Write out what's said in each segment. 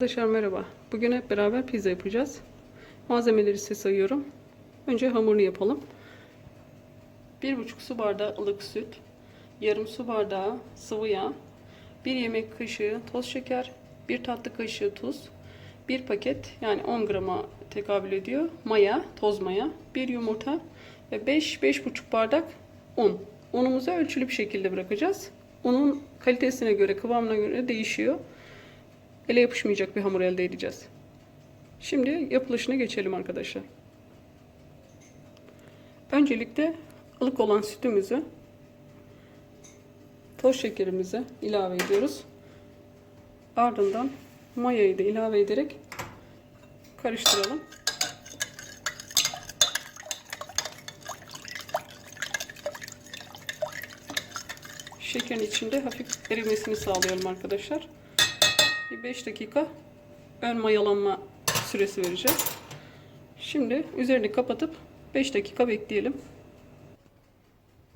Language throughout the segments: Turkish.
Arkadaşlar merhaba. Bugün hep beraber pizza yapacağız. Malzemeleri size sayıyorum. Önce hamurunu yapalım. 1,5 su bardağı ılık süt, yarım su bardağı sıvı yağ, 1 yemek kaşığı toz şeker, 1 tatlı kaşığı tuz, 1 paket yani 10 grama tekabül ediyor maya, toz maya, 1 yumurta ve 5-5,5 bardak un. Unumuzu ölçülü bir şekilde bırakacağız. Unun kalitesine göre, kıvamına göre değişiyor ele yapışmayacak bir hamur elde edeceğiz. Şimdi yapılışına geçelim arkadaşlar. Öncelikle ılık olan sütümüzü toz şekerimizi ilave ediyoruz. Ardından mayayı da ilave ederek karıştıralım. Şekerin içinde hafif erimesini sağlayalım arkadaşlar. Bir 5 dakika ön mayalanma süresi vereceğiz. Şimdi üzerini kapatıp 5 dakika bekleyelim.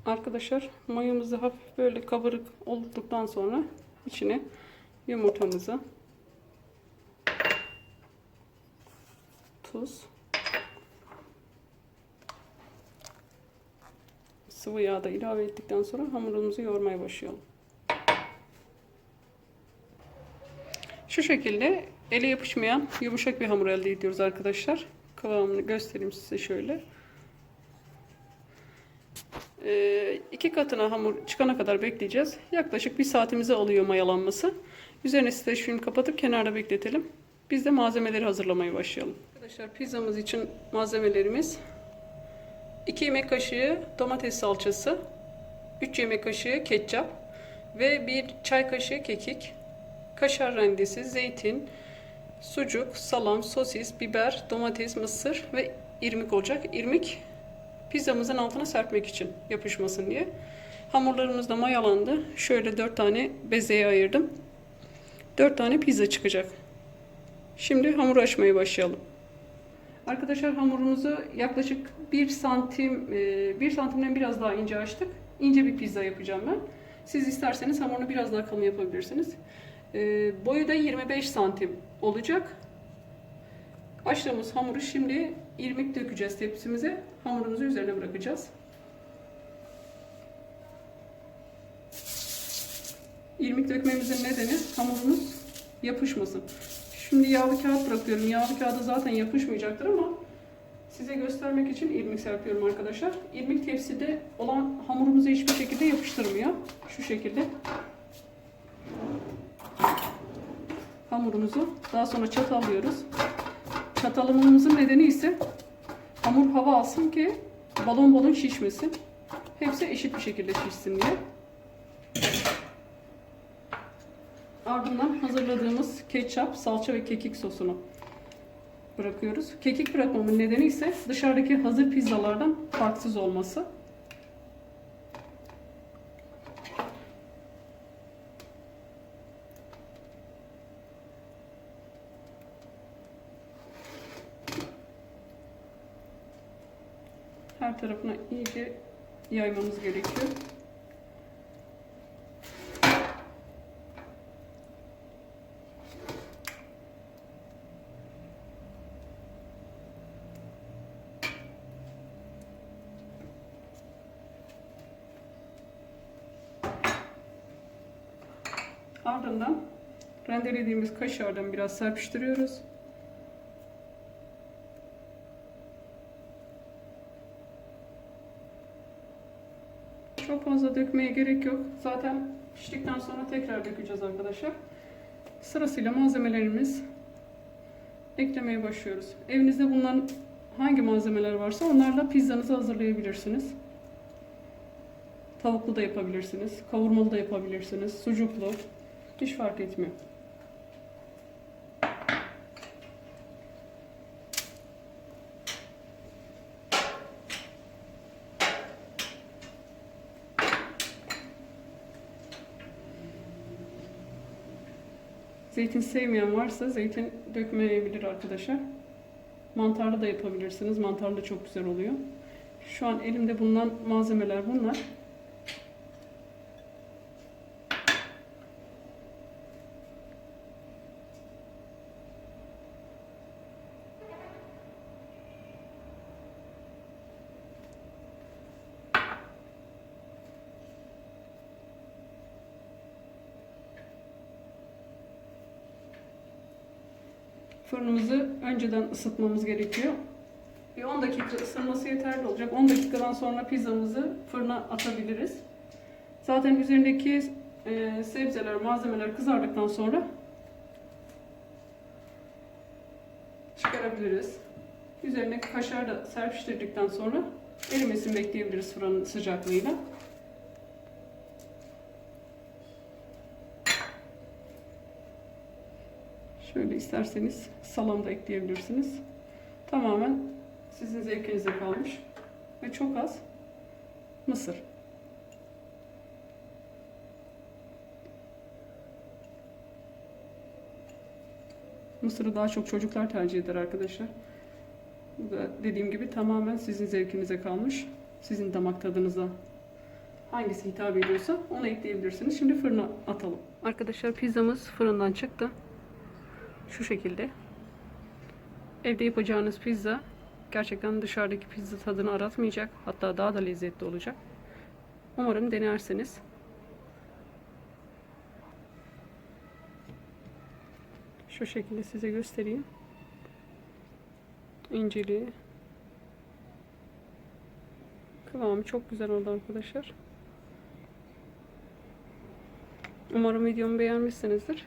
Arkadaşlar mayamızı hafif böyle kabarık olduktan sonra içine yumurtamızı tuz sıvı yağ da ilave ettikten sonra hamurumuzu yoğurmaya başlayalım. Şu şekilde ele yapışmayan yumuşak bir hamur elde ediyoruz arkadaşlar. Kıvamını göstereyim size şöyle. Ee, iki katına hamur çıkana kadar bekleyeceğiz. Yaklaşık bir saatimizi alıyor mayalanması. Üzerine streçfilm kapatıp kenarda bekletelim. Biz de malzemeleri hazırlamaya başlayalım. Arkadaşlar pizzamız için malzemelerimiz 2 yemek kaşığı domates salçası, 3 yemek kaşığı ketçap ve 1 çay kaşığı kekik, kaşar rendesi, zeytin, sucuk, salam, sosis, biber, domates, mısır ve irmik olacak. İrmik pizzamızın altına serpmek için yapışmasın diye. Hamurlarımız da mayalandı. Şöyle 4 tane bezeye ayırdım. 4 tane pizza çıkacak. Şimdi hamur açmaya başlayalım. Arkadaşlar hamurumuzu yaklaşık 1 santim 1 santimden biraz daha ince açtık. İnce bir pizza yapacağım ben. Siz isterseniz hamurunu biraz daha kalın yapabilirsiniz. E, boyu da 25 santim olacak. Açtığımız hamuru şimdi irmik dökeceğiz tepsimize. Hamurumuzu üzerine bırakacağız. İrmik dökmemizin nedeni hamurumuz yapışmasın. Şimdi yağlı kağıt bırakıyorum. Yağlı kağıda zaten yapışmayacaktır ama size göstermek için irmik serpiyorum arkadaşlar. İrmik tepside olan hamurumuzu hiçbir şekilde yapıştırmıyor. Şu şekilde hamurumuzu daha sonra çatallıyoruz. Çatalımımızın nedeni ise hamur hava alsın ki balon balon şişmesin. Hepsi eşit bir şekilde şişsin diye. Ardından hazırladığımız ketçap, salça ve kekik sosunu bırakıyoruz. Kekik bırakmamın nedeni ise dışarıdaki hazır pizzalardan farksız olması. Her tarafına iyice yaymamız gerekiyor. Ardından rendelediğimiz kaşardan biraz serpiştiriyoruz. Çok fazla dökmeye gerek yok. Zaten piştikten sonra tekrar dökeceğiz arkadaşlar. Sırasıyla malzemelerimiz eklemeye başlıyoruz. Evinizde bulunan hangi malzemeler varsa onlarla pizzanızı hazırlayabilirsiniz. Tavuklu da yapabilirsiniz, kavurmalı da yapabilirsiniz, sucuklu. Hiç fark etmiyor. Zeytin sevmeyen varsa zeytin dökmeyebilir arkadaşlar. Mantarlı da yapabilirsiniz. Mantarlı da çok güzel oluyor. Şu an elimde bulunan malzemeler bunlar. Fırınımızı önceden ısıtmamız gerekiyor. Bir 10 dakika ısınması yeterli olacak. 10 dakikadan sonra pizzamızı fırına atabiliriz. Zaten üzerindeki e, sebzeler, malzemeler kızardıktan sonra çıkarabiliriz. Üzerine kaşar da serpiştirdikten sonra erimesini bekleyebiliriz fırının sıcaklığıyla. Şöyle isterseniz salam da ekleyebilirsiniz. Tamamen sizin zevkinize kalmış. Ve çok az mısır. Mısırı daha çok çocuklar tercih eder arkadaşlar. Bu da dediğim gibi tamamen sizin zevkinize kalmış. Sizin damak tadınıza hangisi hitap ediyorsa onu ekleyebilirsiniz. Şimdi fırına atalım. Arkadaşlar pizzamız fırından çıktı. Şu şekilde. Evde yapacağınız pizza gerçekten dışarıdaki pizza tadını aratmayacak. Hatta daha da lezzetli olacak. Umarım denersiniz. Şu şekilde size göstereyim. İnceliği. Kıvamı çok güzel oldu arkadaşlar. Umarım videomu beğenmişsinizdir.